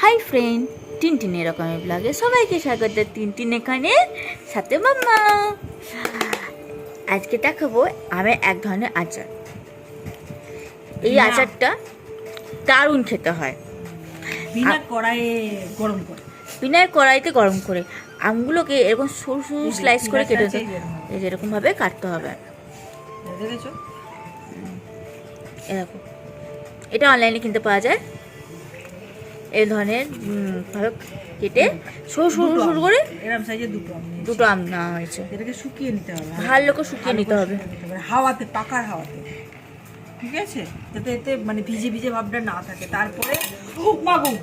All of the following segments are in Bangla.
হাই ফ্রেন্ড টিনটিন এরকমের ব্লগে সবাইকে স্বাগত। টিনটিন এখানে সাথে মাম্মা। আজকে দেখাবো আমি এক ধরনের আচার। এই আচারটা দারুণ খেতে হয়। বিনা কড়াইয়ে গরম করে। বিনায় কড়াইতে গরম করে। আমগুলোকে এরকম সরু সরু স্লাইস করে কেটে দিতে আছে, এই যে এরকম ভাবে কাটতে হবে। এরকম এটা অনলাইনে কিনতে পাওয়া যায়। এই ধরনের ভাবে কেটে সরু সরু সরু করে এরম সাইজের দুটো আম দুটো আম নেওয়া হয়েছে। এটাকে শুকিয়ে নিতে হবে ভালো করে শুকিয়ে নিতে হবে। হাওয়াতে পাকার হাওয়াতে। ঠিক আছে? যাতে এতে মানে ভিজে ভিজে ভাবটা না থাকে। তারপরে মাগো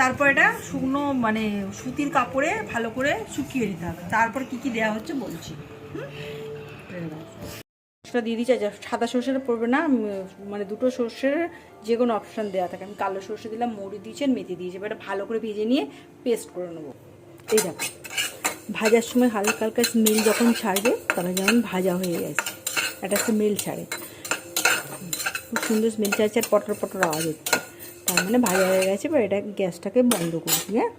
তারপর এটা শুকনো মানে সুতির কাপড়ে ভালো করে শুকিয়ে নিতে হবে। তারপর কি কি দেওয়া হচ্ছে বলছি। সেটা দিয়ে দিচ্ছে সাদা সর্ষেটা পড়বে না মানে দুটো সর্ষের যে কোনো অপশান দেওয়া থাকে। আমি কালো সর্ষে দিলাম, মৌরি দিয়েছি, আর মেথি দিয়েছি। এটা ভালো করে ভেজে নিয়ে পেস্ট করে নেব। এই দেখো, ভাজার সময় হালকা হালকা স্মেল যখন ছাড়বে, তখন যেমন ভাজা হয়ে গেছে, একটা স্মেল ছাড়ে। খুব সুন্দর স্মেল ছাড়ছে, আর পটর পটর আওয়াজ হচ্ছে। তার মানে ভাজা হয়ে গেছে, এবার এটা গ্যাসটাকে বন্ধ করছি হ্যাঁ?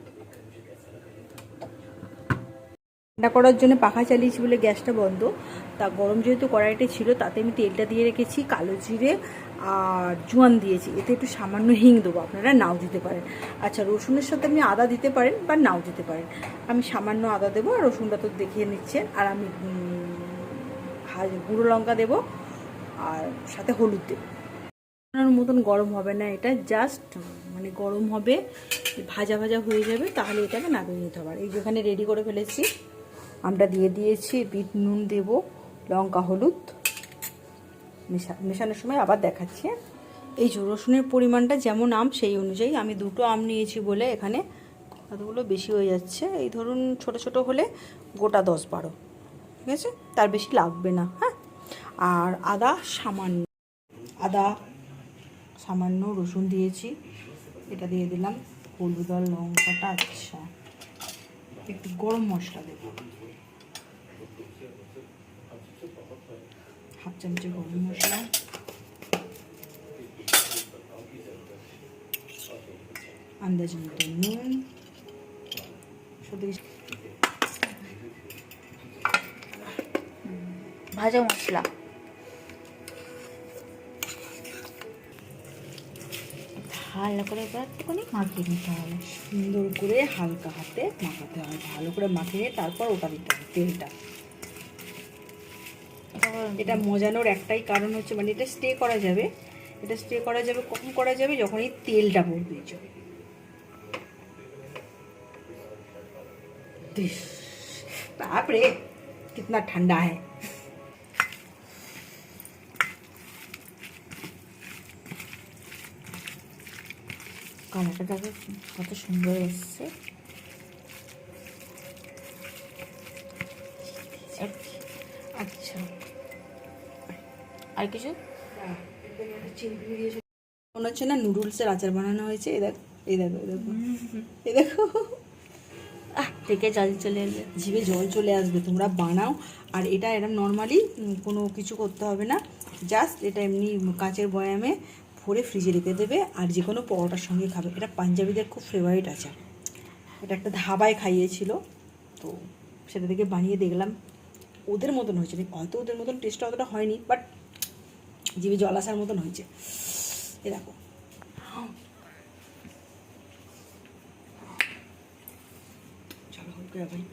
ঠান্ডা করার জন্য পাখা চালিয়েছি বলে গ্যাসটা বন্ধ। তা গরম যেহেতু কড়াইটা ছিল, তাতে আমি তেলটা দিয়ে রেখেছি, কালো জিরে আর জোয়ান দিয়েছি। এতে একটু সামান্য হিং দেবো, আপনারা নাও দিতে পারেন। আচ্ছা রসুনের সাথে আপনি আদা দিতে পারেন বা নাও দিতে পারেন। আমি সামান্য আদা দেবো আর রসুনটা তো দেখিয়ে নিচ্ছেন। আর আমি গুঁড়ো লঙ্কা দেবো আর সাথে হলুদ দেবো। বানানোর মতন গরম হবে না এটা, জাস্ট মানে গরম হবে, ভাজা ভাজা হয়ে যাবে, তাহলে এটাকে নামিয়ে নিতে হবে। এই যেখানে রেডি করে ফেলেছি আমরা দিয়ে দিয়েছি, বিট, নুন দেব, লঙ্কা, হলুদ। মেশা মেশানোর সময় আবার দেখাচ্ছি হ্যাঁ? এই যে রসুনের পরিমাণটা, যেমন আম, সেই অনুযায়ী আমি দুটো আম নিয়েছি বলে এখানে কতগুলো বেশি হয়ে যাচ্ছে। এই ধরুন, ছোট ছোট হলে গোটা দশ বারো, ঠিক আছে? তার বেশি লাগবে না হ্যাঁ? আর আদা সামান্য আদা সামান্য রসুন দিয়েছি। এটা দিয়ে দিলাম হলুদ আর লঙ্কাটা আচ্ছা। একটু গরম মশলা দেব। চামচে গরম মশলা আন্দাজ মতো নুন ভাজা মশলা ভালো করে এবার একটুখানি মাখিয়ে নিতে হবে। সুন্দর করে হালকা হাতে মাখাতে হবে। ভালো করে মাখিয়ে তারপর ওটা দিতে হবে তেলটা। এটা মজানোর একটাই কারণ হচ্ছে মানে এটা স্টে করা যাবে এটা স্টে করা যাবে, কখন করা যাবে যখন এই তেলটা পড়বে। দিস। বাপরে, কিতনা ঠান্ডা है কালারটা দেখো, কত সুন্দর এসছে আর কিছু? মনে হচ্ছে না নুডলসের আচার বানানো হয়েছে। এই দেখো এই দেখো এই দেখো। এই দেখো। আহ থেকে জল চলে এলো। জিভে জল চলে আসবে তোমরা বানাও। আর এটা এরকম নর্মালি কোনো কিছু করতে হবে না। জাস্ট এটা এমনি কাঁচের বয়ামে ভরে ফ্রিজে রেখে দেবে। আর যে কোনো পরোটার সঙ্গে খাবে। এটা পাঞ্জাবিদের খুব ফেভারিট আচার। এটা একটা ধাবায় খাইয়েছিল। তো সেটা থেকে বানিয়ে দেখলাম। ওদের মতন হয়েছে। হয়তো ওদের মতন টেস্টটা অতটা হয়নি। বাট জিভে জল আসার মতন হয়েছে। এ দেখো। চলো ভাই।